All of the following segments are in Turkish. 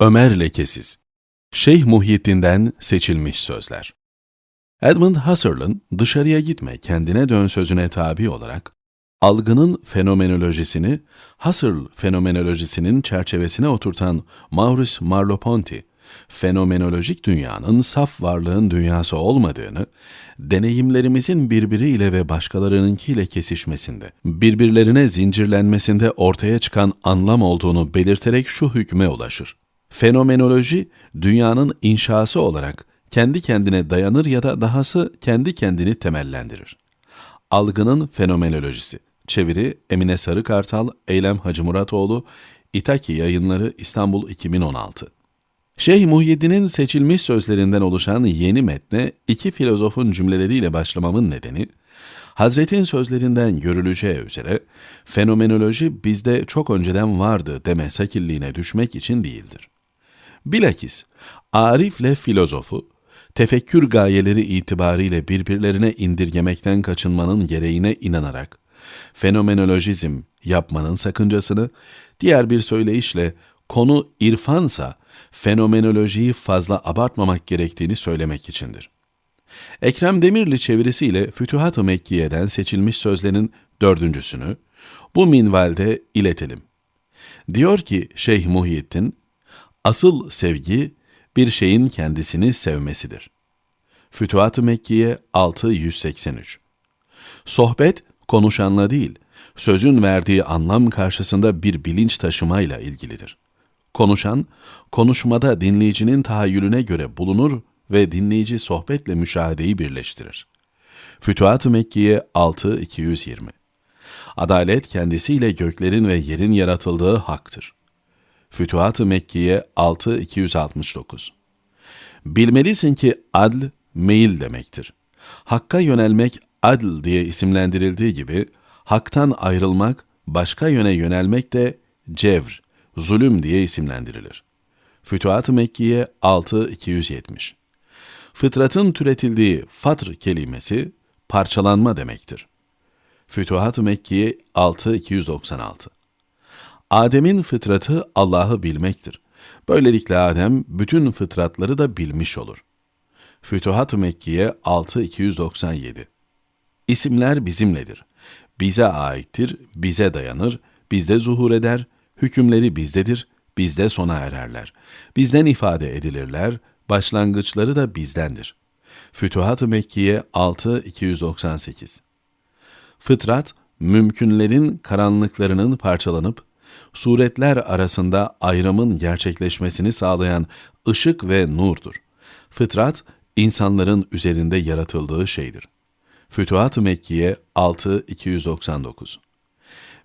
Ömer Lekesiz Şeyh Muhyiddin'den seçilmiş sözler. Edmund Husserl'ın dışarıya gitme, kendine dön sözüne tabi olarak, algının fenomenolojisini Husserl fenomenolojisinin çerçevesine oturtan Maurice Merleau-Ponty, fenomenolojik dünyanın saf varlığın dünyası olmadığını, deneyimlerimizin birbiriyle ve başkalarınınkiyle kesişmesinde, birbirlerine zincirlenmesinde ortaya çıkan anlam olduğunu belirterek şu hükme ulaşır. Fenomenoloji, dünyanın inşası olarak kendi kendine dayanır ya da dahası kendi kendini temellendirir. Algının Fenomenolojisi Çeviri Emine Sarıkartal, Eylem Hacı Muratoğlu, İtaki Yayınları İstanbul 2016 Şeyh Muhyiddin'in seçilmiş sözlerinden oluşan yeni metne iki filozofun cümleleriyle başlamamın nedeni, Hazretin sözlerinden görüleceği üzere fenomenoloji bizde çok önceden vardı deme sakilliğine düşmek için değildir. Bilakis Arif'le filozofu, tefekkür gayeleri itibariyle birbirlerine indirgemekten kaçınmanın gereğine inanarak, fenomenolojizm yapmanın sakıncasını, diğer bir söyleyişle konu irfansa, fenomenolojiyi fazla abartmamak gerektiğini söylemek içindir. Ekrem Demirli çevirisiyle Fütuhat-ı Mekkiye'den seçilmiş sözlerin dördüncüsünü bu minvalde iletelim. Diyor ki Şeyh Muhyiddin, asıl sevgi bir şeyin kendisini sevmesidir. Fütuhat-ı Mekkiye 683 Sohbet, konuşanla değil, sözün verdiği anlam karşısında bir bilinç taşımayla ilgilidir. Konuşan, konuşmada dinleyicinin tahayyülüne göre bulunur ve dinleyici sohbetle müşahedeyi birleştirir. Fütuhat-ı Mekkiye 6-220 Adalet kendisiyle göklerin ve yerin yaratıldığı haktır. Fütuhat-ı Mekkiye 6-269 Bilmelisin ki adl, meyil demektir. Hakka yönelmek adl diye isimlendirildiği gibi, haktan ayrılmak, başka yöne yönelmek de cevr, zulüm diye isimlendirilir. Fütuhat-ı Mekkiye 6-270 Fıtratın türetildiği fatr kelimesi parçalanma demektir. Fütuhat-ı Mekkiye 6-296 Adem'in fıtratı Allah'ı bilmektir. Böylelikle Adem bütün fıtratları da bilmiş olur. Fütuhat-ı Mekkiye 6-297 İsimler bizimledir. Bize aittir, bize dayanır, bizde zuhur eder, hükümleri bizdedir, bizde sona ererler. Bizden ifade edilirler, başlangıçları da bizdendir. Fütuhat-ı Mekkiye 6-298 Fıtrat, mümkünlerin karanlıklarının parçalanıp, suretler arasında ayrımın gerçekleşmesini sağlayan ışık ve nurdur. Fıtrat, insanların üzerinde yaratıldığı şeydir. Fütuhat-ı Mekkiye 6-299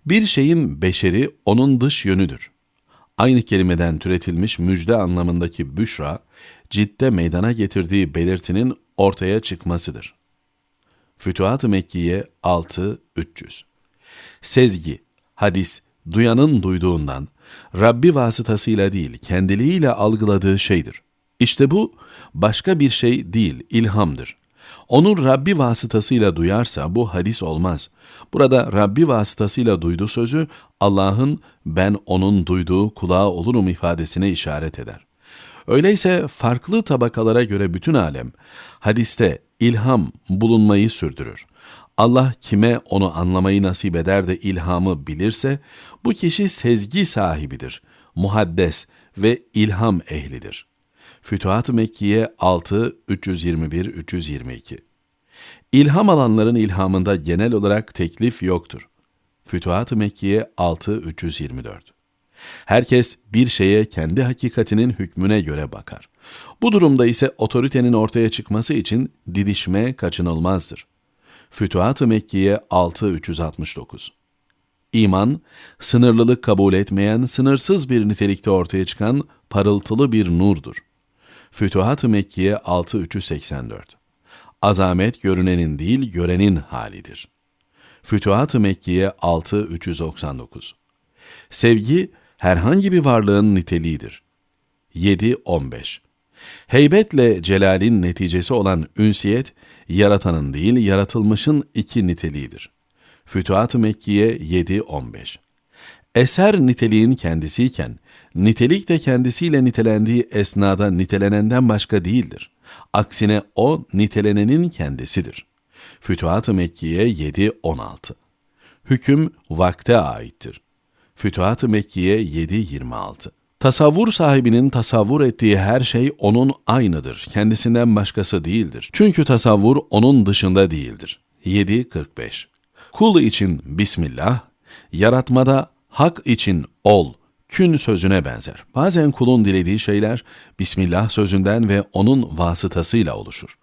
Bir şeyin beşeri onun dış yönüdür. Aynı kelimeden türetilmiş müjde anlamındaki büşra, cidde meydana getirdiği belirtinin ortaya çıkmasıdır. Fütuhat-ı Mekkiye 6-300 Sezgi, hadis, duyanın duyduğundan, Rabbi vasıtasıyla değil, kendiliğiyle algıladığı şeydir. İşte bu, başka bir şey değil, ilhamdır. Onu Rabbi vasıtasıyla duyarsa bu hadis olmaz. Burada Rabbi vasıtasıyla duydu sözü Allah'ın ben onun duyduğu kulağı olurum ifadesine işaret eder. Öyleyse farklı tabakalara göre bütün alem hadiste ilham bulunmayı sürdürür. Allah kime onu anlamayı nasip eder de ilhamı bilirse bu kişi sezgi sahibidir, muhaddes ve ilham ehlidir. Fütuhat-ı Mekkiye 6 321 322 İlham alanların ilhamında genel olarak teklif yoktur. Fütuhat-ı Mekkiye 6 324 Herkes bir şeye kendi hakikatinin hükmüne göre bakar. Bu durumda ise otoritenin ortaya çıkması için didişme kaçınılmazdır. Fütuhat-ı Mekkiye 6-369 İman, sınırlılık kabul etmeyen, sınırsız bir nitelikte ortaya çıkan parıltılı bir nurdur. Fütuhat-ı Mekkiye 6-384 Azamet görünenin değil, görenin halidir. Fütuhat-ı Mekkiye 6-399 Sevgi, herhangi bir varlığın niteliğidir. 7-15 Heybetle celalin neticesi olan ünsiyet, yaratanın değil yaratılmışın iki niteliğidir. Fütuhat-ı Mekkiye 7-15 Eser niteliğin kendisiyken, nitelik de kendisiyle nitelendiği esnada nitelenenden başka değildir. Aksine o nitelenenin kendisidir. Fütuhat-ı Mekkiye 7-16 Hüküm vakte aittir. Fütuhat-ı Mekkiye 7-26 Tasavvur sahibinin tasavvur ettiği her şey onun aynıdır, kendisinden başkası değildir. Çünkü tasavvur onun dışında değildir. 7.45 Kul için Bismillah, yaratmada hak için ol, kün sözüne benzer. Bazen kulun dilediği şeyler Bismillah sözünden ve onun vasıtasıyla oluşur.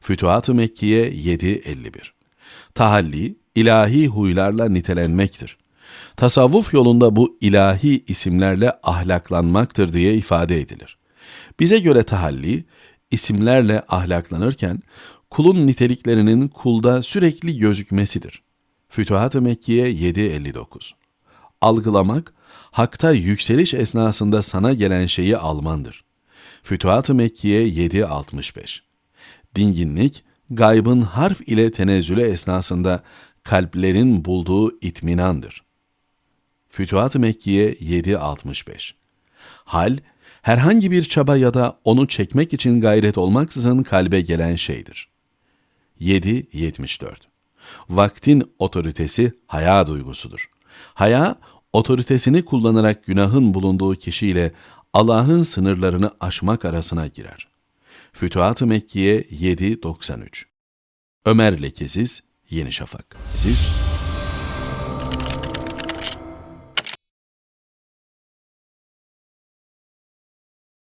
Fütuhat-ı Mekkiye 7.51 Tahalli, ilahi huylarla nitelenmektir. Tasavvuf yolunda bu ilahi isimlerle ahlaklanmaktır diye ifade edilir. Bize göre tahalli, isimlerle ahlaklanırken kulun niteliklerinin kulda sürekli gözükmesidir. Fütuhat-ı Mekkiye 7.59 Algılamak, hakta yükseliş esnasında sana gelen şeyi almandır. Fütuhat-ı Mekkiye 7.65 Dinginlik, gaybın harf ile tenezzülü esnasında kalplerin bulduğu itminandır. Fütuhat-ı Mekkiye 7.65 Hal, herhangi bir çaba ya da onu çekmek için gayret olmaksızın kalbe gelen şeydir. 7.74 Vaktin otoritesi haya duygusudur. Haya, otoritesini kullanarak günahın bulunduğu kişiyle Allah'ın sınırlarını aşmak arasına girer. Fütuhat-ı Mekkiye 7.93 Ömer Lekesiz, Yeni Şafak. Siz